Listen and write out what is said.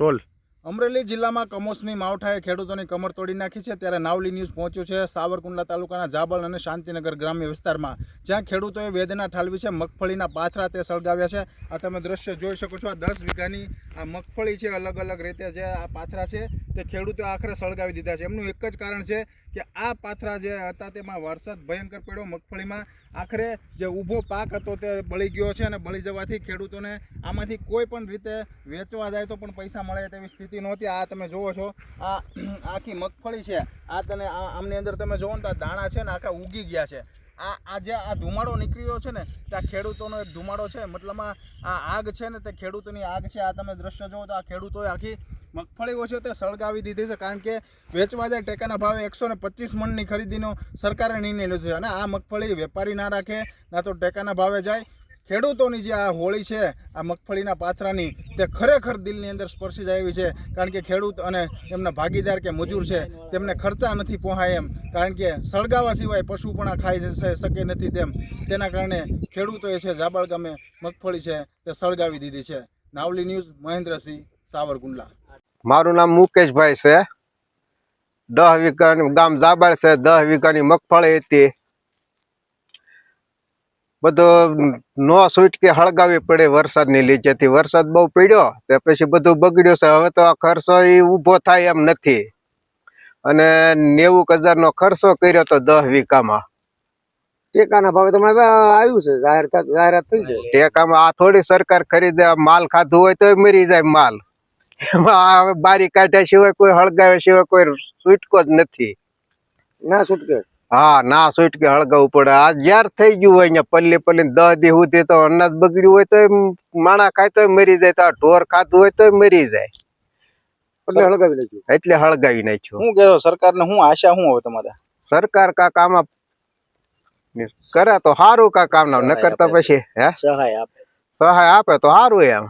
Role. Amreli જિલ્લામાં કમોસમી માવઠાએ ખેડૂતોની કમર તોડી નાખી છે ત્યારે નાવલી ન્યૂઝ પહોંચ્યું છે સાવરકુંડલા તાલુકાના જાબળ અને શાંતિનગર ગ્રામ્ય વિસ્તારમાં, જ્યાં ખેડૂતોએ વેદના ઠાલવી છે, મગફળીના પાથરા તે સળગાવ્યા છે. આ તમે દ્રશ્ય જોઈ શકો છો, આ દસ વીઘાની આ મગફળી છે અલગ અલગ રીતે જે આ પાથરા છે તે ખેડૂતો આખરે સળગાવી દીધા છે. એમનું એક જ કારણ છે કે આ પાથરા જે હતા તેમાં વરસાદ ભયંકર પડ્યો. મગફળીમાં આખરે જે ઊભો પાક હતો તે બળી ગયો છે અને બળી જવાથી ખેડૂતોને આમાંથી કોઈ પણ રીતે વેચવા જાય તો પણ પૈસા મળે તેવી સ્થિતિ નહોતી. આ તમે જુઓ છો, આ આખી મગફળી છે. આ તને આમની અંદર તમે જુઓ ને તો દાણા છે ને આખા ઉગી ગયા છે. આ આ જે આ ધુમાડો નીકળ્યો છે ને ત્યાં ખેડૂતોનો એક ધુમાડો છે. મતલબમાં આ આગ છે ને, તે ખેડૂતોની આગ છે. આ તમે દ્રશ્ય જુઓ તો આ ખેડૂતોએ આખી મગફળીઓ છે તે સળગાવી દીધી છે, કારણ કે વેચવા જાય ટેકાના ભાવે એકસો ને પચીસ મણની ખરીદીનો સરકારે નિર્ણય લીધો છે. અને આ મગફળી વેપારી ના રાખે, ના તો ટેકાના ભાવે જાય. ખેડૂતોની જે આ હોળી છે, આ મગફળીના પાથરાની તે ખરેખર દિલની અંદર સ્પર્શી જાય એવી છે. કારણ કે ખેડૂત અને એમના ભાગીદાર કે મજૂર છે, તેમને ખર્ચા નથી પહોંચાય એમ. કારણ કે સળગાવા સિવાય પશુ પણ આ ખાઈ શકે નથી તેમ. તેના કારણે ખેડૂતોએ છે, જાબળ ગામે મગફળી છે, તે સળગાવી દીધી છે. નાવલી ન્યૂઝ, મહેન્દ્રસિંહ સાવરકુંડલા. મારું નામ મુકેશભાઈ છે. દહ વીઘાનું ગામ જાબાળ છે. દહ વીઘાની મગફળી હતી. બધું નો છૂટકે હળગાવી પડે વરસાદની લીધેથી વરસાદ બહુ પડ્યો તે પછી બધું બગડ્યું છે. હવે તો આ ખર્ચો એ ઊભો થાય એમ નથી. અને નેવું હજારનો ખર્ચો કર્યો તો દસ વીઘામાં. ટેકાના ભાવે તમને આવ્યું છે. જાહેર જાહેરાત થઈ છે. ટેકામાં આ થોડી સરકાર ખરીદે માલ ખાધું હોય તોય મરી જાય માલ. એમાં હવે બારી કાઢ્યા સિવાય કોઈ હળગાવ્યા સિવાય કોઈ છૂટકો જ નથી. ના છૂટકે હા ના સુઈટ કે હળગાવું પડે. આ જ્યાર થઈ ગયું હોય અહીંયા પલ્લી પલ્લી દહ દી સુધી તો અનાજ બગડ્યું હોય તો માણા ખાય તો મરી જાય તો આ ઢોર ખાધું હોય તો મરી જાય. એટલે હળગાવી નાખ્યું. એટલે હળગાવી નાખ્યું. શું કહેશો સરકારને શું આશા શું હોય તમારે? સરકાર કાકા આમાં કરે તો સારું કાકા આમના ન કરતા પછી હે? સહાય આપે. સહાય આપે તો સારું એમ.